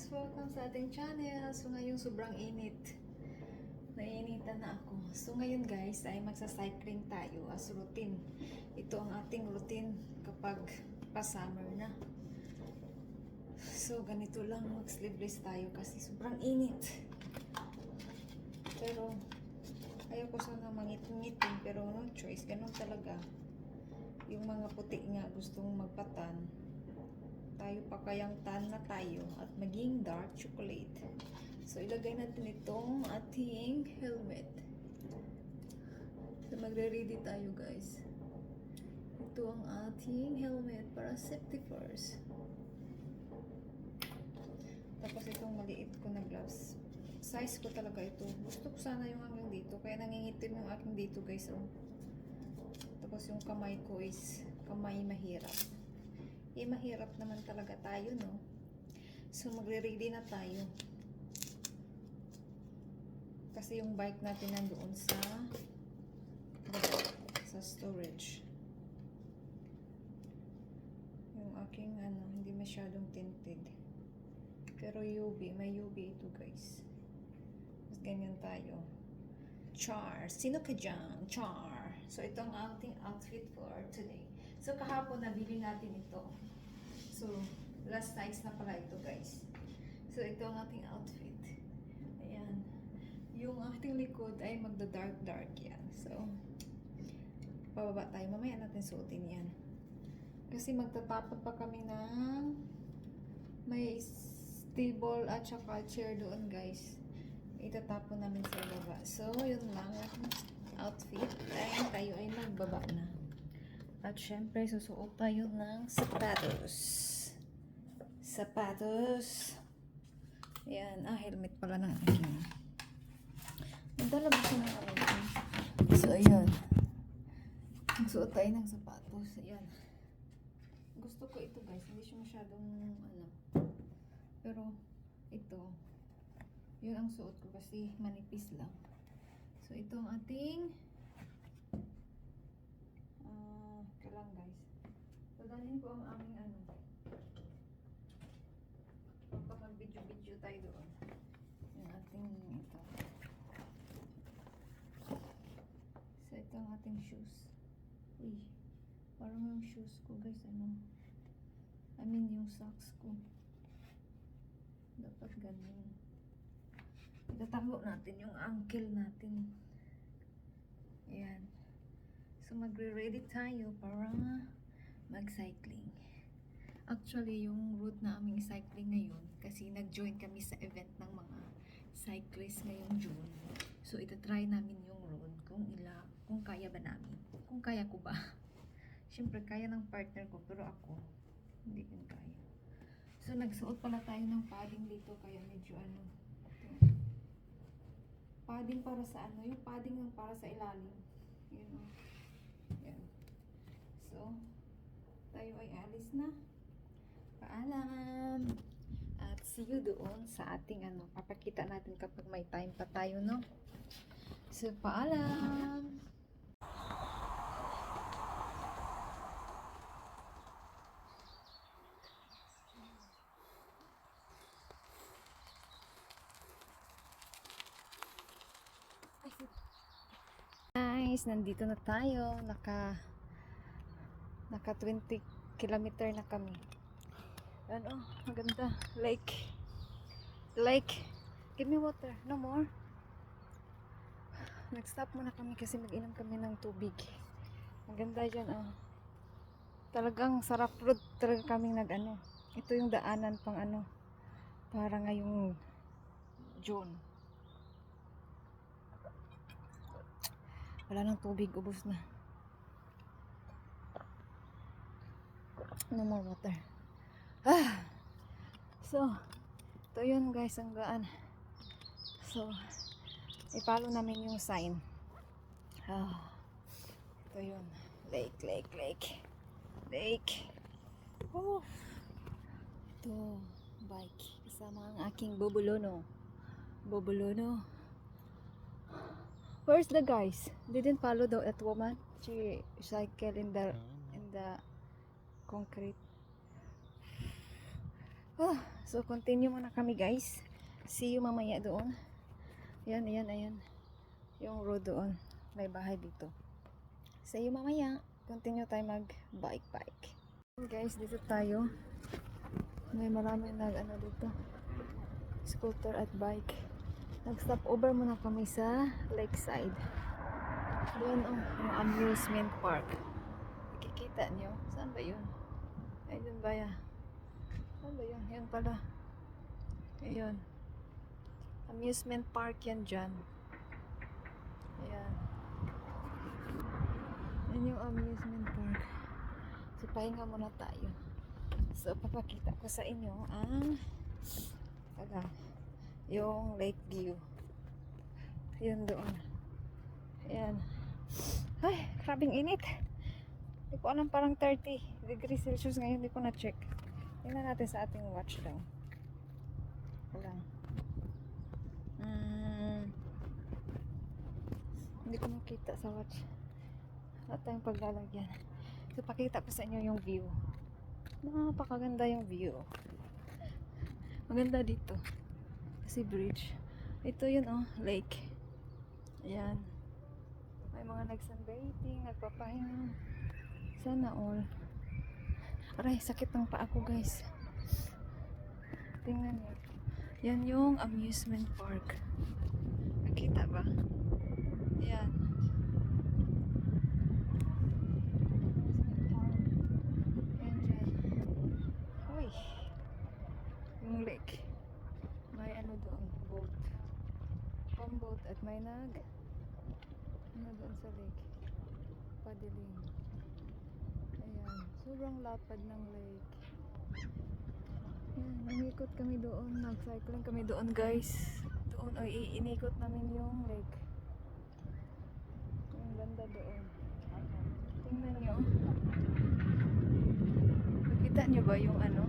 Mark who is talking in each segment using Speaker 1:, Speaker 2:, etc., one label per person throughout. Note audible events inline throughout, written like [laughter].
Speaker 1: guys! Welcome sa ating channel. So ngayon sobrang init. Naiinitan na ako. So ngayon guys ay magsa-cycling tayo as routine. Ito ang ating routine kapag pa-summer na. So ganito lang mag-sleeveless tayo kasi sobrang init. Pero ayoko sana mangit-ngitin pero no choice. Ganun talaga. Yung mga puti nga gustong magpatan tayo pa kayang tan na tayo at maging dark chocolate. So, ilagay natin itong ating helmet. So, magre-ready tayo guys. Ito ang ating helmet para safety first. Tapos itong maliit ko na gloves. Size ko talaga ito. Gusto ko sana yung hanggang dito. Kaya nangingitim yung aking dito guys. Oh. Tapos yung kamay ko is kamay mahirap eh mahirap naman talaga tayo, no? So, magre-ready na tayo. Kasi yung bike natin nandoon sa sa storage. Yung aking ano, hindi masyadong tinted. Pero UV, may UV ito guys. Mas ganyan tayo. Char. Sino ka dyan? Char. So, ito ang ating outfit for today. So, kahapon nabili natin ito. So, last size na pala ito, guys. So, ito ang ating outfit. Ayan. Yung ating likod ay magda-dark-dark yan. So, pababa tayo. Mamaya natin suotin yan. Kasi magtatapon pa kami ng may table at saka chair doon, guys. Itatapon namin sa baba. So, yun lang ang outfit. Ay, tayo ay magbaba na. At syempre, susuot tayo ng sapatos. Sapatos. Ayan. Ah, helmet pala ng aking. Nagdala ba siya? So, ayan. Magsuot tayo ng sapatos. Ayan. Gusto ko ito guys. Hindi siya masyadong ano. Pero, ito. Yun ang suot ko kasi manipis lang. So, ito ang ating Ah, ito lang guys. Dadalhin ko ang aming ano. Kapag mag-video-video tayo doon. Yung ating ito. So, ito ang ating shoes. Uy, parang yung shoes ko guys, ano. I mean, yung socks ko. Dapat ganun. Itatago natin yung ankle natin. Ayan. So, magre-ready tayo para mag-cycling. Actually, yung route na aming cycling ngayon, kasi nag-join kami sa event ng mga cyclists ngayong June. So, itatry namin yung road kung ila, kung kaya ba namin. Kung kaya ko ba. [laughs] Siyempre, kaya ng partner ko, pero ako, hindi ko kaya. So, nagsuot pala tayo ng padding dito, kaya medyo ano, padding para sa ano, yung padding lang para sa ilalim. Yun o. Yan. So, tayo ay alis na. Paalam! At see you doon sa ating ano, papakita natin kapag may time pa tayo, no? So, paalam! Guys, nandito na tayo. Naka naka 20 kilometer na kami. Ano, maganda. Lake. Lake. Give me water. No more. Nag-stop muna kami kasi mag-inom kami ng tubig. Maganda dyan, oh. Talagang sarap road talaga kaming nag-ano. Ito yung daanan pang ano. Para ngayong June. Wala nang tubig, ubos na. No more water. Ah! So, ito yun guys, ang gaan. So, ipalo namin yung sign. Ah, ito yun. Lake, lake, lake. Lake. Oh. Ito, bike. Kasama ang aking bobulono. Bobulono. Where's the guys? Didn't follow the that woman. She cycle in the in the concrete. Oh, so continue muna kami guys. See you mamaya doon. Ayan, ayan, ayan. Yung road doon. May bahay dito. See you mamaya. Continue tayo mag bike bike. Guys, dito tayo. May marami nag ano dito. Scooter at bike. Nag-stop over muna kami sa lakeside. Doon oh, amusement park. Nakikita niyo? Saan ba yun? Ay, dun ba ya? Saan ba yun? Yan pala. Ayun. Amusement park yan dyan. Ayan. Yan yung amusement park. So, pahinga muna tayo. So, papakita ko sa inyo ang ala, yung lake view. Yun doon. Ayan. Ay, grabing init. Hindi ko alam parang 30 degrees Celsius ngayon. Hindi ko na-check. Tingnan natin sa ating watch lang. Wala. Mm, hindi ko makita sa watch. Wala tayong paglalagyan. So, pakita ko sa inyo yung view. Napakaganda yung view. Maganda dito. Kasi bridge. Ito yun oh, lake. Ayan. May mga nag-sunbathing, nagpapahinga. Sana all. Aray, sakit ng paa ko guys. Tingnan niyo. Yan yung amusement park. Nakita ba? Yan. Uy. Yung lake. May ano doon, boat. Pang boat at may nag ano doon sa lake. Padiling. Sobrang lapad ng lake. Ayan, umikot kami doon. Nag-cycling kami doon guys. Doon, ay inikot namin yung lake. Yung ganda doon. Tingnan nyo. Nakita nyo ba yung ano?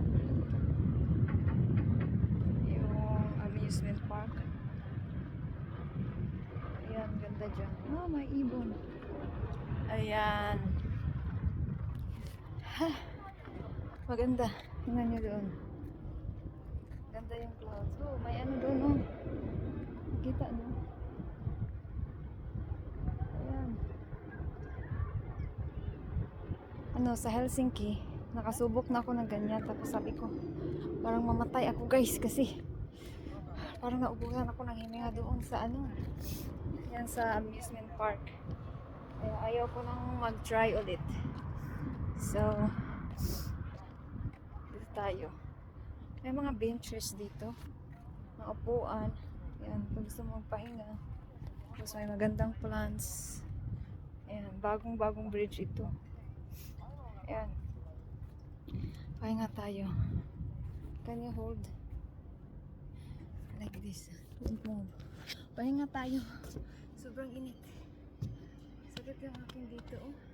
Speaker 1: Yung amusement park? Ayan, ganda dyan. Oh, may ibon. Ayan. Ha, [sighs] maganda. Tingnan nyo doon. Ganda yung clouds. Oh, may ano doon, oh. Kita nyo. Ayan. Ano, sa Helsinki, nakasubok na ako ng ganyan. Tapos sabi ko, parang mamatay ako guys kasi [sighs] parang naubusan ako ng hininga doon sa ano, yan sa amusement park. Kaya ayaw ko nang mag-try ulit. So, dito tayo. May mga benches dito. Mga upuan. Yan, pag gusto mo magpahinga. Tapos may magandang plants. Ayan, bagong-bagong bridge ito. Ayan. Pahinga tayo. Can you hold? Like this. Don't move. Pahinga tayo. Sobrang init. Sakit yung aking dito, oh.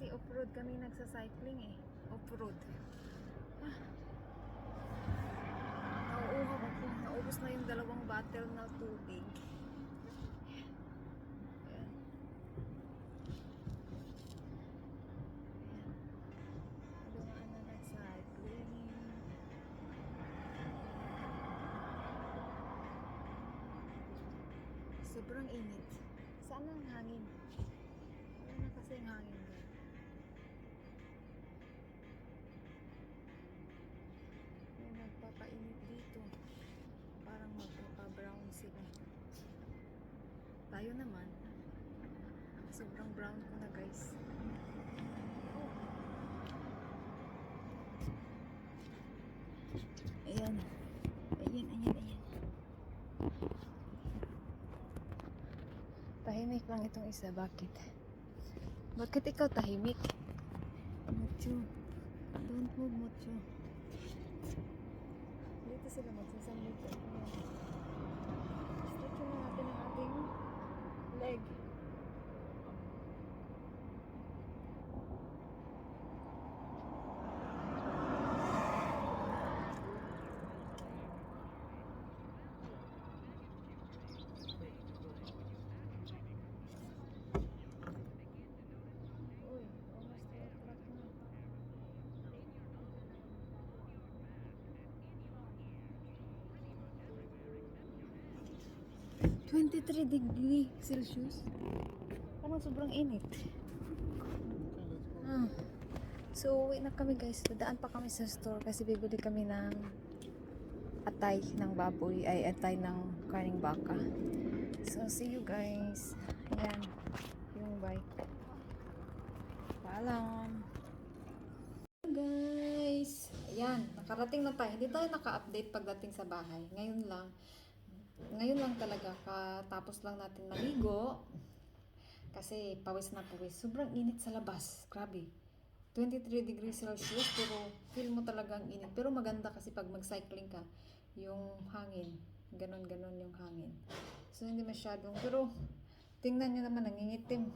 Speaker 1: Kasi off-road kami nagsa-cycling eh. Off-road. Ah. Nauuhaw ako. Naubos na yung dalawang bottle na tubig. Ayan. Ayan. Dumaan na nag-cycling. Sobrang init. Saan ang hangin? Sila. Tayo naman. Sobrang brown ko na guys. Ayan. Ayan, ayan, ayan. Tahimik lang itong isa. Bakit? Bakit ikaw tahimik? Mucho. Don't move, Mucho. Dito sila magsasambit. Stretch leg. 23 degree Celsius. Parang sobrang init. Ah. So, uwi na kami guys. Dadaan pa kami sa store kasi bibili kami ng atay ng baboy ay atay ng karning baka. So, see you guys. Ayan. Yung bike. Paalam. Guys. Ayan. Nakarating na tayo. Hindi tayo naka-update pagdating sa bahay. Ngayon lang. Ngayon lang talaga. Katapos lang natin maligo. Kasi pawis na pawis. Sobrang init sa labas. Grabe. 23 degrees Celsius pero feel mo talaga ang init. Pero maganda kasi pag mag-cycling ka, yung hangin, ganon-ganon yung hangin. So hindi masyadong, pero tingnan nyo naman, nangingitim.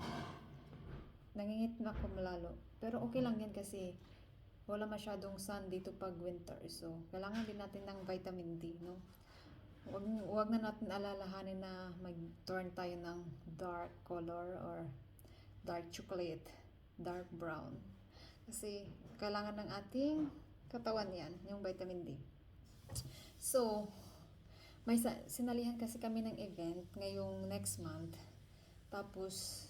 Speaker 1: Nangingit na ako malalo. Pero okay lang yan kasi wala masyadong sun dito pag winter. So, kailangan din natin ng vitamin D, no? Huwag, huwag na natin alalahanin na mag-turn tayo ng dark color or dark chocolate, dark brown. Kasi kailangan ng ating katawan yan, yung vitamin D. So, may sinalihan kasi kami ng event ngayong next month. Tapos,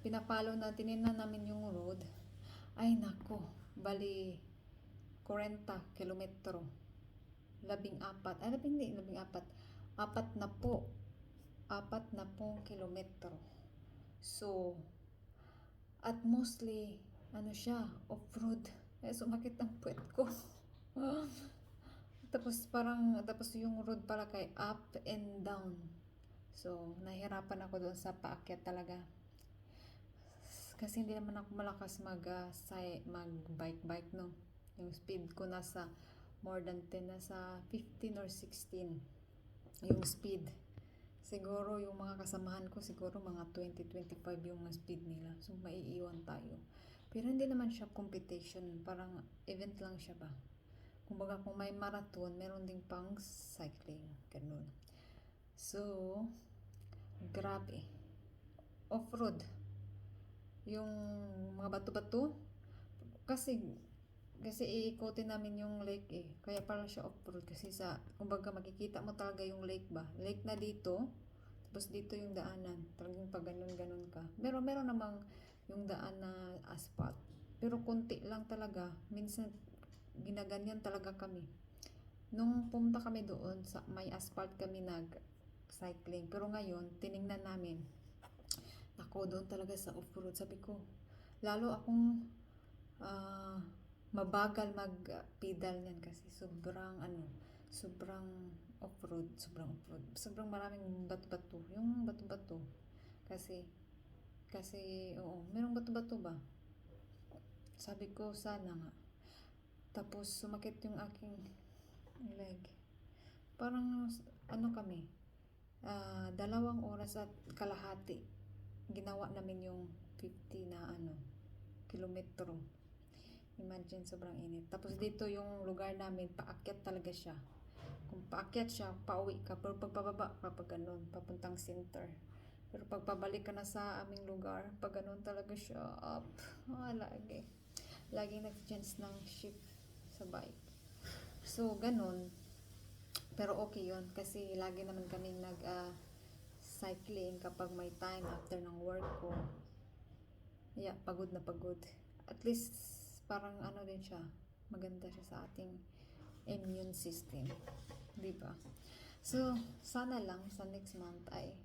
Speaker 1: pinapalo na, tinignan namin yung road. Ay, nako, bali, 40 kilometro. Labing apat, ay, labing hindi, labing apat. Apat na po. Apat na pong kilometro. So, at mostly, ano siya, off-road. Eh, sumakit ang puwet ko. [laughs] tapos parang, tapos yung road pala kay up and down. So, nahirapan ako doon sa paakyat talaga. Kasi hindi naman ako malakas mag, ah, say, mag bike bike no. Yung speed ko nasa more than 10, nasa 15 or 16 yung speed. Siguro yung mga kasamahan ko, siguro mga 20-25 yung speed nila. So, maiiwan tayo. Pero hindi naman siya competition. Parang event lang siya ba. Kumbaga kung may marathon, meron ding pang cycling. Ganun. So, grabe. Off-road. Yung mga bato-bato. Kasi, kasi iikotin namin yung lake eh. Kaya pala siya off-road. Kasi sa, kumbaga makikita mo talaga yung lake ba. Lake na dito. Tapos dito yung daanan. Talagang pag ganun-ganun ka. Meron, meron namang yung daan na asphalt. Pero konti lang talaga. Minsan, ginaganyan talaga kami. Nung pumunta kami doon, sa may asphalt kami nag-cycling. Pero ngayon, tiningnan namin. Ako doon talaga sa off-road. Sabi ko, lalo akong ah, mabagal mag-pedal niyan kasi sobrang ano, sobrang off-road, sobrang off-road. Sobrang maraming bato-bato. Yung bato-bato. Kasi kasi, oo, merong bato-bato ba? Sabi ko, sana nga. Tapos, sumakit yung aking leg. Parang, ano kami, ah, dalawang oras at kalahati. Ginawa namin yung 50 na ano, kilometro. Imagine, sobrang init. Tapos, dito yung lugar namin, paakyat talaga siya. Kung paakyat siya, pauwi ka. Pero pagpababa, kapag ganun, papuntang center. Pero pag pabalik ka na sa aming lugar, pag ganun talaga siya, up. Ah, lagi. Laging nag-chance ng shift sa bike. So, ganun. Pero okay yon kasi lagi naman kaming nag ah, cycling kapag may time after ng work ko. Yeah, pagod na pagod. At least, parang ano din siya, maganda siya sa ating immune system. Di ba? So, sana lang sa next month ay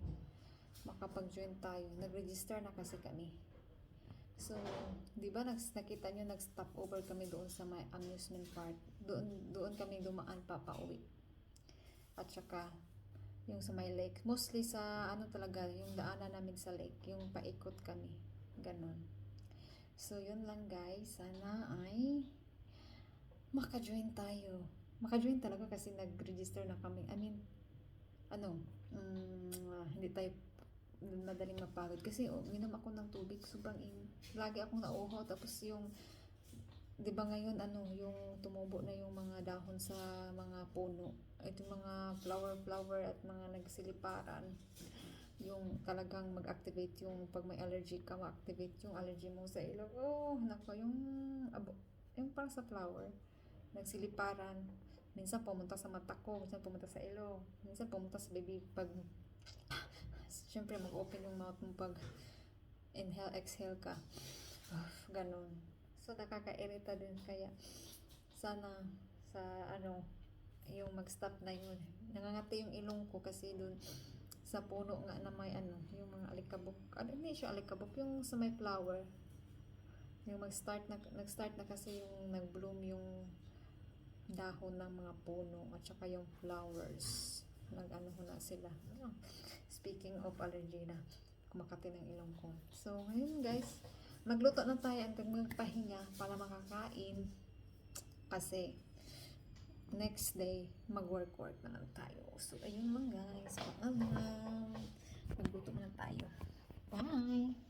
Speaker 1: makapag-join tayo. Nag-register na kasi kami. So, di ba nakita nyo nag-stop over kami doon sa may amusement park. Doon, doon kami dumaan pa pauwi. At saka, yung sa may lake. Mostly sa ano talaga, yung daanan namin sa lake. Yung paikot kami. Ganon. So, yun lang guys. Sana ay maka-join tayo. Maka-join talaga kasi nag-register na kami. I mean, ano, mm, hindi tayo madaling mapagod. Kasi oh, minom ako ng tubig, sobrang in. Lagi akong nauhaw. Tapos yung, di ba ngayon, ano, yung tumubo na yung mga dahon sa mga puno. Ito mga flower-flower at mga nagsiliparan. Yung talagang mag-activate yung, pag may allergy ka, ma-activate yung allergy mo sa ilong. Oh, nako, yung, abo, yung parang sa flower. Nagsiliparan. Minsan pumunta sa mata ko, minsan pumunta sa ilong, minsan pumunta sa bibig pag [laughs] syempre mag-open yung mouth mo pag inhale, exhale ka. Ganon. So, nakakairita din. Kaya, sana sa ano, yung mag-stop na yun. Nangangati yung ilong ko kasi dun sa puno nga na may ano, yung mga alikabok. Ano, hindi siya alikabok, yung sa may flower. Yung mag-start na, nag-start na kasi yung nag-bloom yung dahon ng mga puno at saka yung flowers. Nag-ano na sila. Ah, Speaking of allergy na, kumakati ng ilong ko. So, ngayon guys, magluto na tayo hanggang magpahinga para makakain. Kasi, next day, mag-work-work na lang tayo. So, ayun lang guys. Paalam. Magluto na lang tayo. Bye!